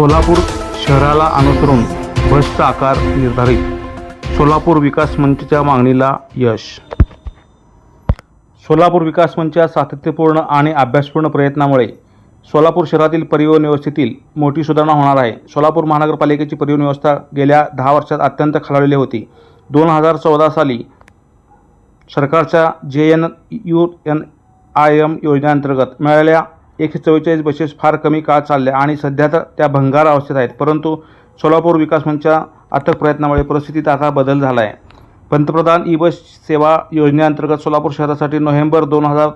सोलापूर शहराला अनुसरून बसचा आकार निर्धारित. सोलापूर विकास मंचच्या मागणीला यश. सोलापूर विकास मंचच्या सातत्यपूर्ण आणि अभ्यासपूर्ण प्रयत्नामुळे सोलापूर शहरातील परिवहन व्यवस्थेतील मोठी सुधारणा होणार आहे. सोलापूर महानगरपालिकेची परिवहन व्यवस्था गेल्या दहा वर्षात अत्यंत खालावलेली होती. दोन हजार चौदा साली सरकारच्या J N U N I M योजनेअंतर्गत मिळालेल्या एकशे चव्वेचाळीस बसेस फार कमी काळ चालल्या आणि सध्या तर त्या भंगार अवस्थेत आहेत. परंतु सोलापूर विकास मंचच्या अथक प्रयत्नामुळे परिस्थितीत आता बदल झाला आहे पंतप्रधान ई बस सेवा योजनेअंतर्गत सोलापूर शहरासाठी नोव्हेंबर दोन हजार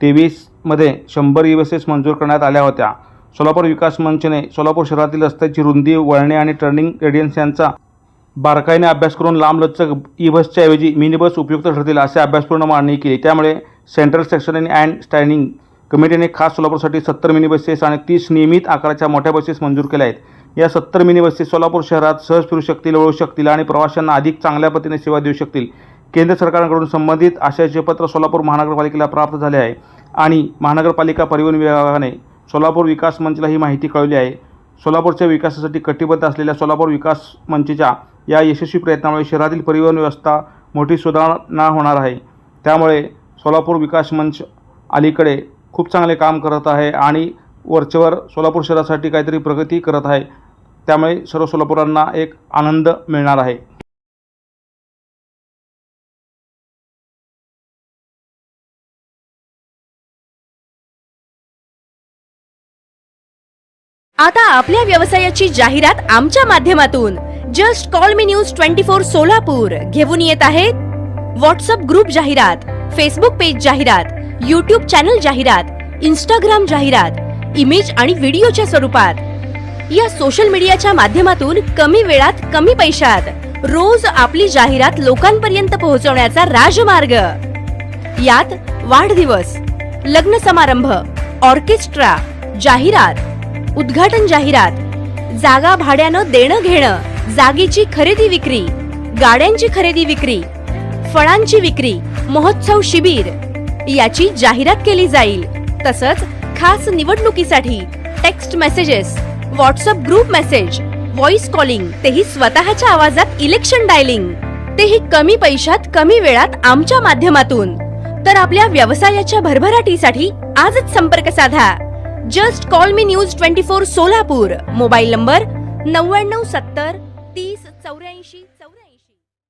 तेवीसमध्ये शंभर ई बसेस मंजूर करण्यात आल्या होत्या. सोलापूर विकास मंचने सोलापूर शहरातील रस्त्याची रुंदी वळणे आणि टर्निंग रेडियन्स यांचा बारकाईने अभ्यास करून लांबलचक ई बसच्या ऐवजी मिनी बस उपयुक्त ठरतील असे अभ्यासपूर्ण मांडणी केली. त्यामुळे सेंट्रल सेक्शन अँड स्टँडिंग कमिटीने खास सोलापूरसाठी सत्तर मिनी बसेस आणि तीस नियमित आकाराच्या मोठ्या बसेस मंजूर केल्या आहेत. या सत्तर मिनी बसेस सोलापूर शहरात सहज फिरू शकतील वळू शकतील आणि प्रवाशांना अधिक चांगल्या पद्धतीने सेवा देऊ शकतील. केंद्र सरकारकडून संबंधित आशयाचे पत्र सोलापूर महानगरपालिकेला प्राप्त झाले आहे आणि महानगरपालिका परिवहन विभागाने सोलापूर विकास मंचला ही माहिती कळवली आहे. सोलापूरच्या विकासासाठी कटिबद्ध असलेल्या सोलापूर विकास मंचच्या या यशस्वी प्रयत्नामुळे शहरातील परिवहन व्यवस्था मोठी सुधारणा होणार आहे. त्यामुळे सोलापूर विकास मंच अलीकडे खूप चांगले काम करत आहे आणि वरचेवर सोलापूर शहरासाठी काहीतरी प्रगती करत आहे. त्यामुळे सर्व सोलापुरांना एक आनंद मिळणार आहे. आता आपल्या व्यवसायाची जाहिरात आमच्या माध्यमातून. Just call me news twenty four Solapur. घेऊन येत आहेत व्हॉट्सअप ग्रुप जाहिरात फेसबुक पेज जाहिरात. यूट्यूब चॅनल जाहिरात इंस्टाग्राम जाहिरात इमेज आणि व्हिडिओच्या स्वरूपात. या सोशल मीडियाच्या माध्यमातून कमी वेळात कमी पैशात रोज आपली जाहिरात लोकांपर्यंत पोहोचवण्याचा राजमार्ग. यात वाढदिवस लग्न समारंभ ऑर्केस्ट्रा जाहिरात उद्घाटन जाहिरात जागा भाड्यानं देणं घेणं जागेची खरेदी विक्री गाड्यांची खरेदी विक्री फळांची विक्री महोत्सव शिबिर याची जाहिरात केली जाईल. तसंच खास निवडणुकीसाठी text messages WhatsApp group message voice calling तेही स्वतःच्या आवाजात इलेक्शन डायलिंग तेही कमी पैशात कमी वेळात आमच्या माध्यमातून. तर आपल्या व्यवसायाच्या भरभराटीसाठी आजच संपर्क साधा. Just call me news twenty four Solapur. Mobile number नव्याण्णव सत्तर तीस चौऱ्याऐंशी चौऱ्याऐंशी.